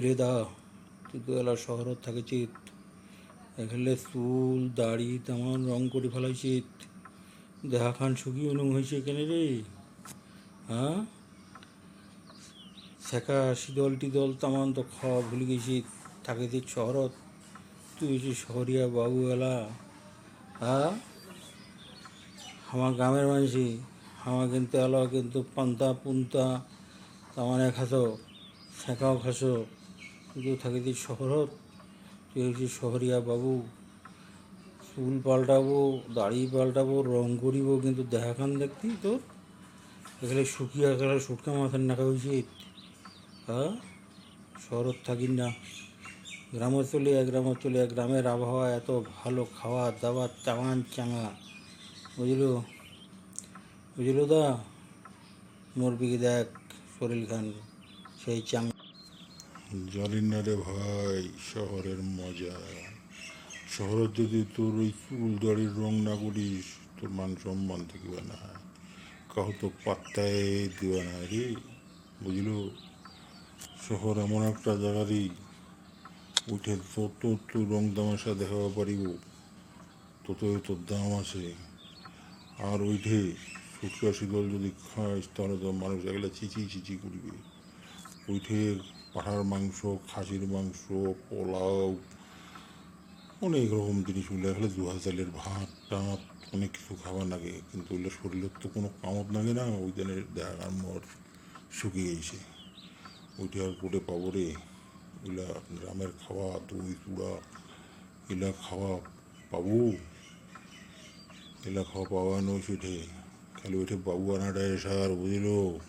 কিরে দা, তুই তো এলা শহরত থাকেছিস এখানে চুল, দাড়ি তেমন রং করে ফেলাইছিস দেহা খান শুকিয়ে অনুম হয়েছে কেন রে? হ্যাঁ? শেখা শীতল টিদল তেমন তো খাওয়া ভুলে গেছিস থাকিছিস শহরত। তুই হয়েছিস শহরিয়া বাবু এলা হ্যাঁ? আমার গ্রামের মানুষই আমার কিন্তু এলো কিন্তু পান্তা পুন্তা তামানে খাসো শেখাও খাসো। কিন্তু থাকিছি শহরত, তুই হচ্ছিস শহরিয়া বাবু। চুল পাল্টাবো, দাড়ি পাল্টাবো, রং করিব, কিন্তু দেখাখান দেখতি তোর এখানে শুকিয়ে গেলে সুটকা মাথার নাকা উচিত হ্যাঁ শহরত থাকিস না। গ্রামে চলে এক গ্রামে চলে এক গ্রামের আবহাওয়া এত ভালো, খাওয়া দাওয়া চাঙান চাঙা। বুঝলো? বুঝলো দা? মুরগি দেখ, শরীর খান, সেই চাং জানি না রে ভাই, শহরের মজা। শহরে যদি তোর ওই চুল দাড়ির রং না করিস, তোর মান সম্মান থাকবে না। কাহো তো পাত্তায় দিবে না রে, বুঝলো? শহর এমন একটা জায়গারই উঠে তত তোর রং তামাশা দেখাতে পারিব, ততই তোর দাম আছে। আর ওইঠে ফুটকা শীতল যদি খাস, তাহলে তো মানুষ এগুলো চিচি চিচি করবে। ওইঠে পাঠার মাংস, খাসির মাংস, পোলাও, অনেক রকম জিনিস জিনিসগুলো এগুলো দু হাজারের ভাত, টাত, অনেক কিছু খাবার লাগে। কিন্তু ওইগুলো শরীরের তো কোনো কামত লাগে না, ওই দিনের দেখার মর শুকিয়ে গেছে। ওইটা আর কোটে পাবো রে। গ্রামের খাওয়া, দই, চূড়া, এগুলা খাওয়া পাবো। এগুলা খাওয়া পাওয়া নয় সেটে খালি ওইটা বাবু আনাটাই সার, বুঝলো?